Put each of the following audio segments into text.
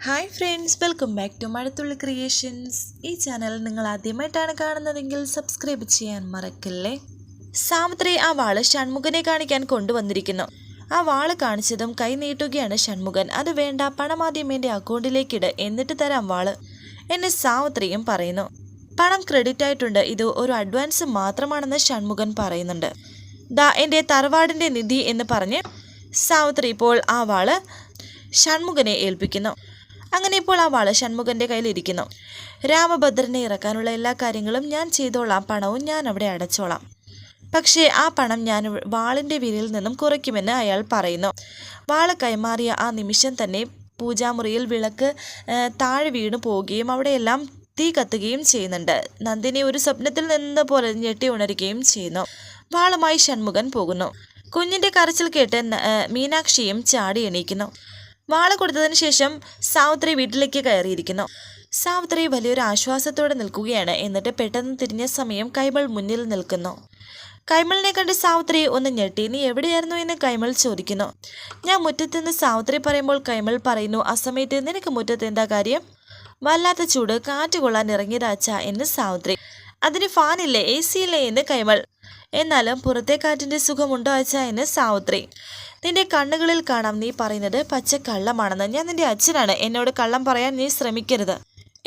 Hi friends welcome back to Mazhathulli creations ഈ channel നിങ്ങൾ ആദ്യമായിട്ടാണ് കാണുന്നതെങ്കിൽ സബ്സ്ക്രൈബ് ചെയ്യാൻ മറക്കല്ലേ? സാമുദ്രി ആ വാൾ ഷൺമുഖനെ കാണിക്കാൻ കൊണ്ടുവന്നിരിക്കുന്നു. ആ വാൾ കാണിച്ചതും കൈ നീട്ടുകയാണ് ഷൺമുഖൻ. അത് വേണ്ട പണമാദ്യം എന്റെ അക്കൗണ്ടിലേക്കിട് എന്നിട്ട് തരാം വാൾ. എന്നെ സാവത്രിയും പറയുന്നു. പണം ക്രെഡിറ്റ് ആയിട്ടുണ്ട് ഇത് ഒരു അഡ്വാൻസ് മാത്രമാണെന്ന് ഷൺമുഖൻ പറയുന്നുണ്ട്. ദാ എന്റെ തറവാടിന്റെ നിധി എന്ന് പറഞ്ഞ് സാവിത്രി ഇപ്പോൾ ആ വാൾ ഷൺമുഖനെ ഏൽപ്പിക്കുന്നു. അങ്ങനെ ഇപ്പോൾ ആ വാൾ ഷൺമുഖന്റെ കയ്യിലിരിക്കുന്നു. രാമഭദ്രനെ ഇറക്കാനുള്ള എല്ലാ കാര്യങ്ങളും ഞാൻ ചെയ്തോളാം. പണവും ഞാൻ അവിടെ അടച്ചോളാം. പക്ഷേ ആ പണം ഞാൻ വാളിന്റെ വിരിയിൽ നിന്നും കുറയ്ക്കുമെന്ന് അയാൾ പറയുന്നു. വാൾ കൈമാറിയ ആ നിമിഷം തന്നെ പൂജാമുറിയിൽ വിളക്ക് താഴെ വീണു പോവുകയും അവിടെയെല്ലാം തീ കത്തുകയും ചെയ്യുന്നുണ്ട്. നന്ദിനി ഒരു സ്വപ്നത്തിൽ നിന്ന് പോലെ ഞെട്ടി ഉണരുകയും ചെയ്യുന്നു. വാളുമായി ഷൺമുഖൻ പോകുന്നു. കുഞ്ഞിന്റെ കരച്ചിൽ കേട്ട് മീനാക്ഷിയും ചാടി എണീക്കുന്നു. വാള കൊടുത്തതിന് ശേഷം സാവിത്രി വീട്ടിലേക്ക് കയറിയിരിക്കുന്നു. സാവിത്രി വലിയൊരു ആശ്വാസത്തോടെ നിൽക്കുകയാണ്. എന്നിട്ട് പെട്ടെന്ന് തിരിഞ്ഞ സമയം കൈമൾ മുന്നിൽ നിൽക്കുന്നു. കൈമളിനെ കണ്ട് സാവിത്രി ഒന്ന് ഞെട്ടി നീ എവിടെയായിരുന്നു? എന്ന് കൈമൾ ചോദിക്കുന്നു. ഞാൻ മുറ്റത്തുനിന്ന് സാവിത്രി പറയുമ്പോൾ കൈമൾ പറയുന്നു ആ സമയത്ത് നിനക്ക് മുറ്റത്ത് എന്താ കാര്യം? വല്ലാത്ത ചൂട് കാറ്റ് കൊള്ളാൻ ഇറങ്ങിയതാച്ച എന്ന് സാവിത്രി. അതിന് ഫാനില്ലേ എ സി ഇല്ലേ? എന്ന് കൈമൾ. എന്നാലും പുറത്തെ കാറ്റിന്റെ സുഖമുണ്ടോ അച്ഛ? എന്ന് സാവിത്രി. നിന്റെ കണ്ണുകളിൽ കാണാം. നീ പറയുന്നത് പച്ച കള്ളമാണെന്ന് ഞാൻ നിന്റെ അച്ഛനാണ്. എന്നോട് കള്ളം പറയാൻ നീ ശ്രമിക്കരുത്.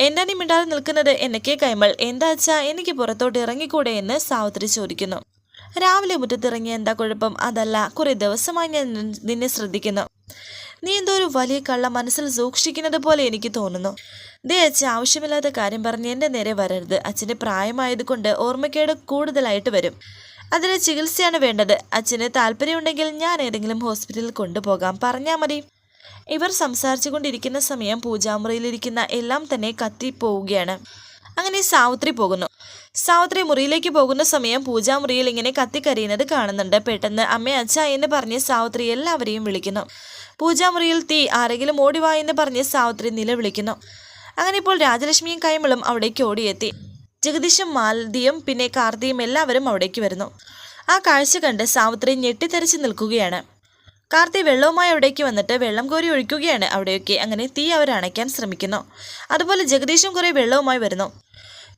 എന്താ നീ മിണ്ടാതെ നിൽക്കുന്നത്? എന്നൊക്കെ കൈമൾ. എന്താ അച്ഛാ? എനിക്ക് പുറത്തോട്ട് ഇറങ്ങിക്കൂടെ എന്ന് സാവിത്രി ചോദിക്കുന്നു. രാവിലെ മുറ്റത്തിറങ്ങിയ എന്താ കുഴപ്പം? അതല്ല കുറെ ദിവസമായി ഞാൻ നിന്നെ ശ്രദ്ധിക്കുന്നു. നീ എന്തോ ഒരു വലിയ കള്ള മനസ്സിൽ സൂക്ഷിക്കുന്നത് പോലെ എനിക്ക് തോന്നുന്നു. ദേ അച്ഛ ആവശ്യമില്ലാത്ത കാര്യം പറഞ്ഞ് എന്റെ നേരെ വരരുത്. അച്ഛന്റെ പ്രായമായതുകൊണ്ട് ഓർമ്മക്കേട് കൂടുതലായിട്ട് വരും. അതിന് ചികിത്സയാണ് വേണ്ടത്. അച്ഛന് താല്പര്യമുണ്ടെങ്കിൽ ഞാൻ ഏതെങ്കിലും ഹോസ്പിറ്റലിൽ കൊണ്ടുപോകാം. പറഞ്ഞാൽ മതി. ഇവർ സംസാരിച്ചു കൊണ്ടിരിക്കുന്ന സമയം പൂജാമുറിയിലിരിക്കുന്ന എല്ലാം തന്നെ കത്തിപ്പോവുകയാണ്. അങ്ങനെ സാവിത്രി പോകുന്നു. സാവിത്രി മുറിയിലേക്ക് പോകുന്ന സമയം പൂജാമുറിയിൽ ഇങ്ങനെ കത്തിക്കരയുന്നത് കാണുന്നുണ്ട്. പെട്ടെന്ന് അമ്മ അച്ഛ എന്ന് പറഞ്ഞ് സാവിത്രി എല്ലാവരെയും വിളിക്കുന്നു. പൂജാമുറിയിൽ തീ ആരെങ്കിലും ഓടിവാ എന്ന് പറഞ്ഞ് സാവിത്രി നിലവിളിക്കുന്നു. അങ്ങനെ ഇപ്പോൾ രാജലക്ഷ്മിയും കൈമളും അവിടേക്ക് ഓടിയെത്തി. ജഗദീഷും മാലതിയും പിന്നെ കാർത്തിയും എല്ലാവരും അവിടേക്ക് വരുന്നു. ആ കാഴ്ച കണ്ട് സാവിത്രി ഞെട്ടിത്തെറിച്ച് നിൽക്കുകയാണ്. കാർത്തി വെള്ളവുമായി അവിടേക്ക് വന്നിട്ട് വെള്ളം കോരി ഒഴിക്കുകയാണ്. അവിടെയൊക്കെ അങ്ങനെ തീ അവർ അണയ്ക്കാൻ ശ്രമിക്കുന്നു. അതുപോലെ ജഗദീഷും കുറേ വെള്ളവുമായി വരുന്നു.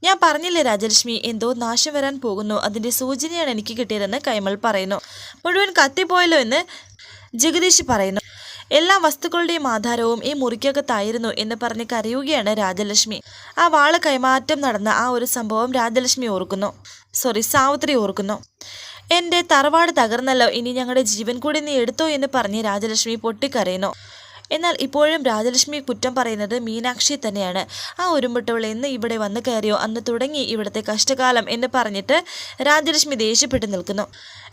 ഞാൻ പറഞ്ഞില്ലേ രാജലക്ഷ്മി എന്തോ നാശം വരാൻ പോകുന്നു. അതിന്റെ സൂചനയാണ് എനിക്ക് കിട്ടിയതെന്ന് കൈമൾ പറയുന്നു. മുഴുവൻ കത്തിപ്പോയല്ലോ എന്ന് ജഗദീഷ് പറയുന്നു. എല്ലാ വസ്തുക്കളുടെയും ആധാരവും ഈ മുറിക്കകത്തായിരുന്നു എന്ന് പറഞ്ഞ് കരയുകയാണ് രാജലക്ഷ്മി. ആ വാൾ കൈമാറ്റം നടന്ന ആ ഒരു സംഭവം രാജലക്ഷ്മി ഓർക്കുന്നു. സോറി സാവിത്രി ഓർക്കുന്നു. എന്റെ തറവാട് തകർന്നല്ലോ. ഇനി ഞങ്ങളുടെ ജീവൻ കൂടി നീ എടുത്തോ എന്ന് പറഞ്ഞ് രാജലക്ഷ്മി പൊട്ടിക്കരയുന്നു. എന്നാൽ ഇപ്പോഴും രാജലക്ഷ്മി കുറ്റം പറയുന്നത് മീനാക്ഷി തന്നെയാണ്. ആ ഉരുമ്പുട്ടവൾ എന്ന് ഇവിടെ വന്നു കയറിയോ? അന്ന് തുടങ്ങി ഇവിടുത്തെ കഷ്ടകാലം എന്ന് പറഞ്ഞിട്ട് രാജലക്ഷ്മി ദേഷ്യപ്പെട്ട് നിൽക്കുന്നു.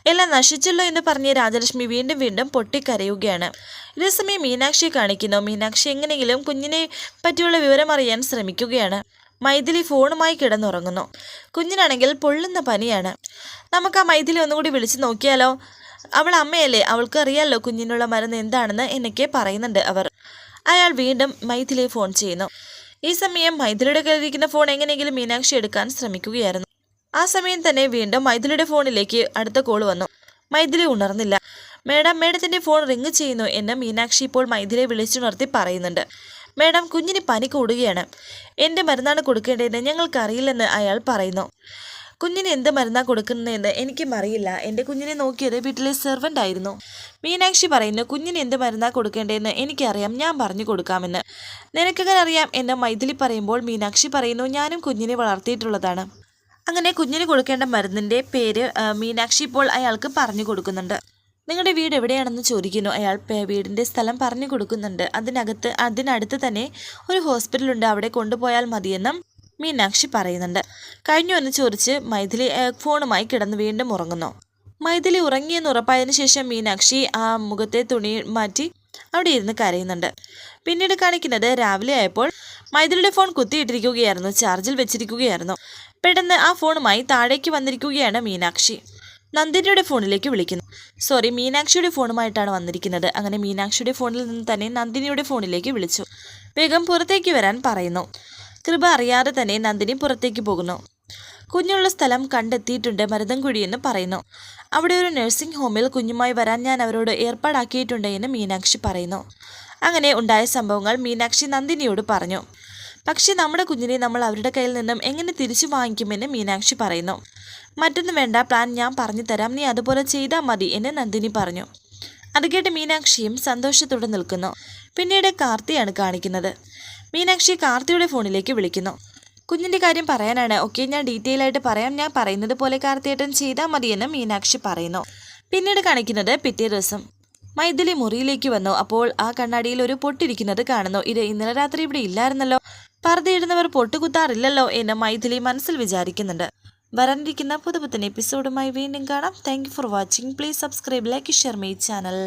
എല്ലാം നശിച്ചല്ലോ എന്ന് പറഞ്ഞ് രാജലക്ഷ്മി വീണ്ടും വീണ്ടും പൊട്ടിക്കരയുകയാണ്. ഇതേസമയം മീനാക്ഷിയെ കാണിക്കുന്നു. മീനാക്ഷി എങ്ങനെയെങ്കിലും കുഞ്ഞിനെ പറ്റിയുള്ള വിവരം അറിയാൻ ശ്രമിക്കുകയാണ്. മൈഥിലി ഫോണുമായി കിടന്നുറങ്ങുന്നു. കുഞ്ഞിനാണെങ്കിൽ പൊള്ളുന്ന പനിയാണ്. നമുക്ക് ആ മൈഥിലി ഒന്നുകൂടി വിളിച്ചു നോക്കിയാലോ? അവൾ അമ്മയല്ലേ? അവൾക്ക് അറിയാലോ കുഞ്ഞിനുള്ള മരുന്ന് എന്താണെന്ന് എന്നൊക്കെ പറയുന്നുണ്ട് അവർ. അയാൾ വീണ്ടും മൈഥിലിയെ ഫോൺ ചെയ്യുന്നു. ഈ സമയം മൈഥിലിയുടെ കയ്യിലിരിക്കുന്ന ഫോൺ എങ്ങനെയെങ്കിലും മീനാക്ഷി എടുക്കാൻ ശ്രമിക്കുകയായിരുന്നു. ആ സമയം തന്നെ വീണ്ടും മൈഥിലിയുടെ ഫോണിലേക്ക് അടുത്ത കോൾ വന്നു. മൈഥിലി ഉണർന്നില്ല. മേഡം മേഡത്തിന്റെ ഫോൺ റിങ് ചെയ്യുന്നു എന്ന് മീനാക്ഷി ഇപ്പോൾ മൈഥിലിയെ വിളിച്ചുണർത്തി പറയുന്നുണ്ട്. മേഡം കുഞ്ഞിന് പനി കൂടുകയാണ്. എന്റെ മരുന്നാണ് കൊടുക്കേണ്ടതെന്ന് ഞങ്ങൾക്കറിയില്ലെന്ന് അയാൾ പറയുന്നു. കുഞ്ഞിന് എന്ത് മരുന്നാണ് കൊടുക്കുന്നതെന്ന് എനിക്കും അറിയില്ല. എന്റെ കുഞ്ഞിനെ നോക്കിയത് വീട്ടിലെ സെർവന്റ് ആയിരുന്നു. മീനാക്ഷി പറയുന്നു കുഞ്ഞിന് എന്ത് മരുന്നാണ് കൊടുക്കേണ്ടതെന്ന് എനിക്കറിയാം. ഞാൻ പറഞ്ഞു കൊടുക്കാമെന്ന്. നിനക്കങ്ങനെ അറിയാം എന്ന് മൈഥിലി പറയുമ്പോൾ മീനാക്ഷി പറയുന്നു ഞാനും കുഞ്ഞിനെ വളർത്തിയിട്ടുള്ളതാണ്. അങ്ങനെ കുഞ്ഞിന് കൊടുക്കേണ്ട മരുന്നിന്റെ പേര് മീനാക്ഷി ഇപ്പോൾ അയാൾക്ക് പറഞ്ഞു കൊടുക്കുന്നുണ്ട്. നിങ്ങളുടെ വീട് എവിടെയാണെന്ന് ചോദിക്കുന്നു. അയാൾ വീടിന്റെ സ്ഥലം പറഞ്ഞു കൊടുക്കുന്നുണ്ട്. അതിനകത്ത് അതിനടുത്ത് തന്നെ ഒരു ഹോസ്പിറ്റലുണ്ട് അവിടെ കൊണ്ടുപോയാൽ മതിയെന്നും മീനാക്ഷി പറയുന്നുണ്ട്. കഴിഞ്ഞു എന്ന് ചോദിച്ച് മൈഥിലി ഫോണുമായി കിടന്ന് വീണ്ടും ഉറങ്ങുന്നു. മൈഥിലി ഉറങ്ങിയെന്ന് ഉറപ്പായതിനു ശേഷം മീനാക്ഷി ആ മുഖത്തെ തുണി മാറ്റി അവിടെ ഇരുന്ന് കരയുന്നുണ്ട്. പിന്നീട് കാണിക്കുന്നത് രാവിലെ ആയപ്പോൾ മൈഥിലിയുടെ ഫോൺ കുത്തിയിട്ടിരിക്കുകയായിരുന്നു ചാർജിൽ വെച്ചിരിക്കുകയായിരുന്നു. പെട്ടെന്ന് ആ ഫോണുമായി താഴേക്ക് വന്നിരിക്കുകയാണ് മീനാക്ഷി. നന്ദിനിയുടെ ഫോണിലേക്ക് വിളിക്കുന്നു. സോറി മീനാക്ഷിയുടെ ഫോണുമായിട്ടാണ് വന്നിരിക്കുന്നത്. അങ്ങനെ മീനാക്ഷിയുടെ ഫോണിൽ നിന്ന് തന്നെ നന്ദിനിയുടെ ഫോണിലേക്ക് വിളിച്ചു. വേഗം പുറത്തേക്ക് വരാൻ പറയുന്നു. കൃപ അറിയാതെ തന്നെ നന്ദിനി പുറത്തേക്ക് പോകുന്നു. കുഞ്ഞുള്ള സ്ഥലം കണ്ടെത്തിയിട്ടുണ്ട് മരുതൻകുഴി എന്ന് പറയുന്നു. അവിടെ ഒരു നഴ്സിംഗ് ഹോമിൽ കുഞ്ഞുമായി വരാൻ ഞാൻ അവരോട് ഏർപ്പാടാക്കിയിട്ടുണ്ട് എന്ന് മീനാക്ഷി പറയുന്നു. അങ്ങനെ ഉണ്ടായ സംഭവങ്ങൾ മീനാക്ഷി നന്ദിനിയോട് പറഞ്ഞു. പക്ഷേ നമ്മുടെ കുഞ്ഞിനെ നമ്മൾ അവരുടെ കയ്യിൽ നിന്നും എങ്ങനെ തിരിച്ചു വാങ്ങിക്കുമെന്ന് മീനാക്ഷി പറയുന്നു. മറ്റൊന്നും വേണ്ട പ്ലാൻ ഞാൻ പറഞ്ഞു തരാം. നീ അതുപോലെ ചെയ്താൽ മതി എന്ന് നന്ദിനി പറഞ്ഞു. അത് കേട്ട് മീനാക്ഷിയും സന്തോഷത്തോടെ നിൽക്കുന്നു. പിന്നീട് കാർത്തിയാണ് കാണിക്കുന്നത്. മീനാക്ഷി കാർത്തിയുടെ ഫോണിലേക്ക് വിളിക്കുന്നു. കുഞ്ഞിന്റെ കാര്യം പറയാനാണ്. ഓക്കെ ഞാൻ ഡീറ്റെയിൽ ആയിട്ട് പറയാം. ഞാൻ പറയുന്നത് പോലെ കാർത്തിയേട്ടൻ ചെയ്താൽ മതിയെന്ന് മീനാക്ഷി പറയുന്നു. പിന്നീട് കാണിക്കുന്നത് പിറ്റേ ദിവസം. മൈഥിലി മുറിയിലേക്ക് വന്നു. അപ്പോൾ ആ കണ്ണാടിയിൽ ഒരു പൊട്ടിരിക്കുന്നത് കാണുന്നു. ഇത് ഇന്നലെ രാത്രി ഇവിടെ ഇല്ലായിരുന്നല്ലോ. പർദ്ദയിടുന്നവർ പൊട്ടുകുത്താറില്ലല്ലോ എന്ന് മൈഥിലി മനസ്സിൽ വിചാരിക്കുന്നുണ്ട്. വരാനിരിക്കുന്ന പുതുപുത്തൻ എപ്പിസോഡുമായി വീണ്ടും കാണാം. Thank for watching please subscribe like share my channel